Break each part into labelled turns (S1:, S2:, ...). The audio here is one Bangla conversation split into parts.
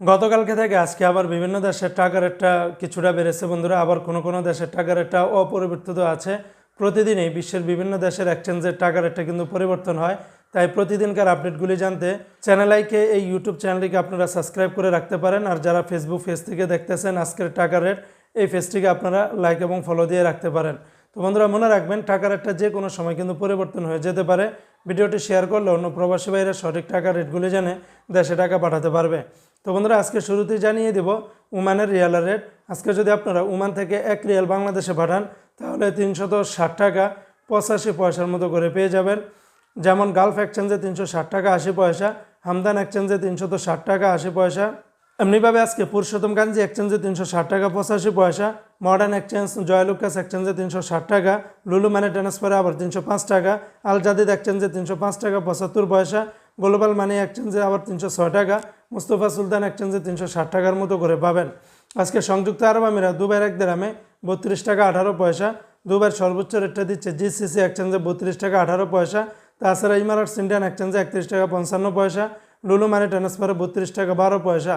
S1: গতকালকে থেকে আজকে আবার বিভিন্ন দেশের টাকা রেটটা কিছুটা বেড়েছে বন্ধুরা। আবার কোনো কোনো দেশের টাকা রেটটা অপরিবর্তিত আছে। প্রতিদিনই বিশ্বের বিভিন্ন দেশের এক্সচেঞ্জের টাকা রেটটা কিন্তু পরিবর্তন হয়। তাই প্রতিদিনকার আপডেটগুলি জানতে চ্যানেল আইকে এই ইউটিউব চ্যানেলটিকে আপনারা সাবস্ক্রাইব করে রাখতে পারেন। আর যারা ফেসবুক পেজ থেকে দেখতেছেন, আজকের টাকা রেট এই পেজটিকে আপনারা লাইক এবং ফলো দিয়ে রাখতে পারেন। তো বন্ধুরা, মনে রাখবেন টাকা রেটটা যে কোনো সময় কিন্তু পরিবর্তন হয়ে যেতে পারে। ভিডিওটি শেয়ার করলে অন্য প্রবাসী বাইরে সঠিক টাকা রেটগুলি জেনে দেশে টাকা পাঠাতে পারবে। তো বন্ধুরা, আজকে শুরুতেই জানিয়ে দেব উমানের রিয়ালের রেট আজকে যদি আপনারা উমান থেকে এক রিয়াল বাংলাদেশে পাঠান, তাহলে তিনশত ষাট টাকা পঁচাশি পয়সার মতো করে পেয়ে যাবেন। যেমন গালফ এক্সচেঞ্জে তিনশো ষাট টাকা আশি পয়সা হামদান এক্সচেঞ্জে তিনশত ষাট টাকা আশি পয়সা। এমনিভাবে আজকে পুরুষোত্তম গাঞ্জি এক্সচেঞ্জে তিনশো ষাট টাকা পঁচাশি পয়সা মডার্ন এক্সচেঞ্জ জয়লুকাস এক্সচেঞ্জে তিনশো ষাট টাকা লুলু মানি ট্রান্সফারে আবার তিনশো পাঁচ টাকা আল জাদিদ এক্সচেঞ্জে তিনশো পাঁচ টাকা পঁচাত্তর পয়সা গ্লোবাল মানি এক্সচেঞ্জে আবার তিনশো ছয় টাকা মুস্তফা সুলতান এক্সচেঞ্জে তিনশো ষাট টাকার মতো করে পাবেন। আজকে সংযুক্ত আরব আমিরা দুবার এক দেরামে বত্রিশ টাকা আঠারো পয়সা দুবার সর্বোচ্চ রেটটা দিচ্ছে জিসিসি এক্সচেঞ্জে বত্রিশ টাকা আঠারো পয়সা, তাছাড়া ইমারাটস ইন্ডিয়ান এক্সচেঞ্জে একত্রিশ টাকা পঞ্চান্ন পয়সা, লুলু মানে ট্রান্সফারে বত্রিশ টাকা বারো পয়সা।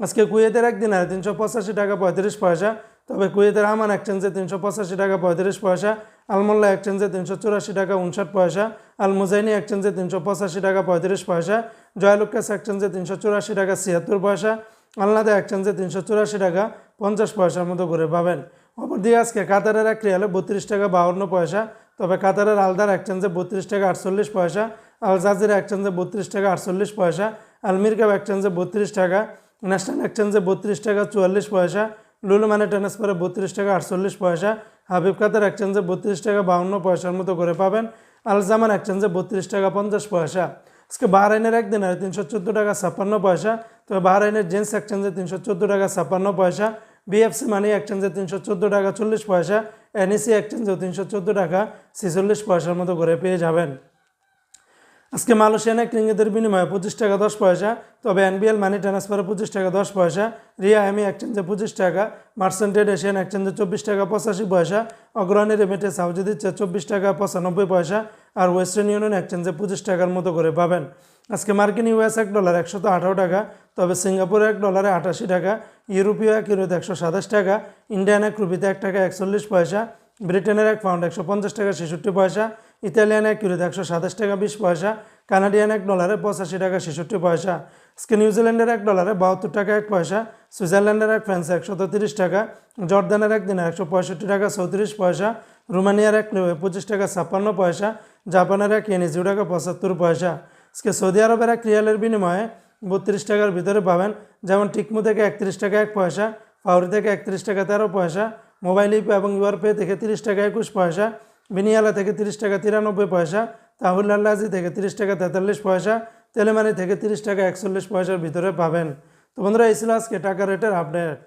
S1: আজকে কুয়েতের একদিন আর তিনশো পঁচাশি টাকা পঁয়ত্রিশ পয়সা তবে কুয়েতের আমান এক্সচেঞ্জে তিনশো পঁচাশি টাকা, পঁয়ত্রিশ পয়সা, আলমোল্লা এক্সচেঞ্জে তিনশো চুরাশি টাকা, উনষাট পয়সা আল মুজাইনি এক্সচেঞ্জে তিনশো পঁচাশি টাকা, পঁয়ত্রিশ পয়সা জয়লুকাস এক্সচেঞ্জে তিনশো চুরাশি টাকা, ছিয়াত্তর পয়সা, আলনাদা এক্সচেঞ্জে তিনশো চুরাশি টাকা, পঞ্চাশ পয়সার মতো করে পাবেন। অপরদিকে আজকে কাতারের এক রিয়ালে বত্রিশ টাকা, বাউন্ন পয়সা, তবে কাতারের আলদার এক্সচেঞ্জে বত্রিশ টাকা, আটচল্লিশ পয়সা, আল জাজিরা এক্সচেঞ্জে বত্রিশ টাকা, আটচল্লিশ পয়সা আলমির আলমিরকাব এক্সচেঞ্জে বত্রিশ টাকা, ন্যাশনাল এক্সচেঞ্জে বত্রিশ টাকা, চুয়াল্লিশ পয়সা লুলু মানি ট্রান্সফারে বত্রিশ টাকা আটচল্লিশ পয়সা, হাবিব কাতার এক্সচেঞ্জে বত্রিশ টাকা বাউন্ন পয়সার মতো করে পাবেন আল জামান এক্সচেঞ্জে বত্রিশ টাকা পঞ্চাশ পয়সা। আজকে বাহরাইনের একদিন আর তিনশো চোদ্দ টাকা ছাপ্পান্ন পয়সা, তবে বাহরাইনের জেন্স এক্সচেঞ্জে তিনশো চোদ্দ টাকা ছাপ্পান্ন পয়সা বিএফসি মানি এক্সচেঞ্জে তিনশো চোদ্দ টাকা চল্লিশ পয়সা এনইসি এক্সচেঞ্জেও তিনশো চোদ্দ টাকা ছেচল্লিশ পয়সার মতো করে পেয়ে যাবেন। আজকে মালয়েশিয়ান এক রিঙ্গিতের বিনিময়ে পঁচিশ টাকা দশ পয়সা, তবে এনবিএল মানি ট্রান্সফারে পঁচিশ টাকা দশ পয়সা, রিয়া এমি এক্সচেঞ্জে পঁচিশ টাকা মার্সেন্টেড এশিয়ান এক্সচেঞ্জে চব্বিশ টাকা পঁচাশি পয়সা, অগ্রণী রেমিটে সাউজি দিচ্ছে চব্বিশ টাকা পঁচানব্বই পয়সা, আর ওয়েস্টার্ন ইউনিয়ন এক্সচেঞ্জে পঁচিশ টাকার মতো করে পাবেন। আজকে মার্কিন ইউএস এক ডলার একশত আঠারো টাকা, তবে সিঙ্গাপুরে এক ডলারে আটাশি টাকা, ইউরোপীয় এক ইউরোতে একশো সাতাশ টাকা, ইন্ডিয়ান এক রুপিতে এক টাকা একচল্লিশ পয়সা, ব্রিটেনের এক পাউন্ড একশো পঞ্চাশ টাকা ছেষট্টি পয়সা ইতালিয়ান এক ইউরোতে একশো সাতাশ টাকা বিশ পয়সা, কানাডিয়ান এক ডলারে পঁচাশি টাকা ছেষট্টি পয়সা আজকে নিউজিল্যান্ডের এক ডলারে বাহাত্তর টাকা এক পয়সা, সুইজারল্যান্ডের এক, ফ্রান্সে একশো তিরিশ টাকা, জর্দানের এক দিনে একশো পঁয়ষট্টি টাকা চৌত্রিশ পয়সা, রোমানিয়ার এক পঁচিশ টাকা ছাপ্পান্ন পয়সা, জাপানের এক ইয়েন জিরো টাকা পঁচাত্তর পয়সা। আজকে সৌদি আরবের এক রিয়ালের বিনিময়ে বত্রিশ টাকার ভিতরে পাবেন, যেমন টিকমু থেকে একত্রিশ টাকা এক পয়সা পাউরি থেকে একত্রিশ টাকা তেরো পয়সা, মোবাইল ইপে এবং ইউআর পে থেকে তিরিশ টাকা একুশ পয়সা বিনিয়ালা থেকে তিরিশ টাকা তিরানব্বই পয়সা, তাহুল আল্লাহাজি থেকে তিরিশ টাকা তেতাল্লিশ পয়সা, তেলেমানি থেকে তিরিশ টাকা একচল্লিশ পয়সার ভিতরে পাবেন। তো বন্ধুরা, এই ছিল আজকে টাকা রেটের আপডেট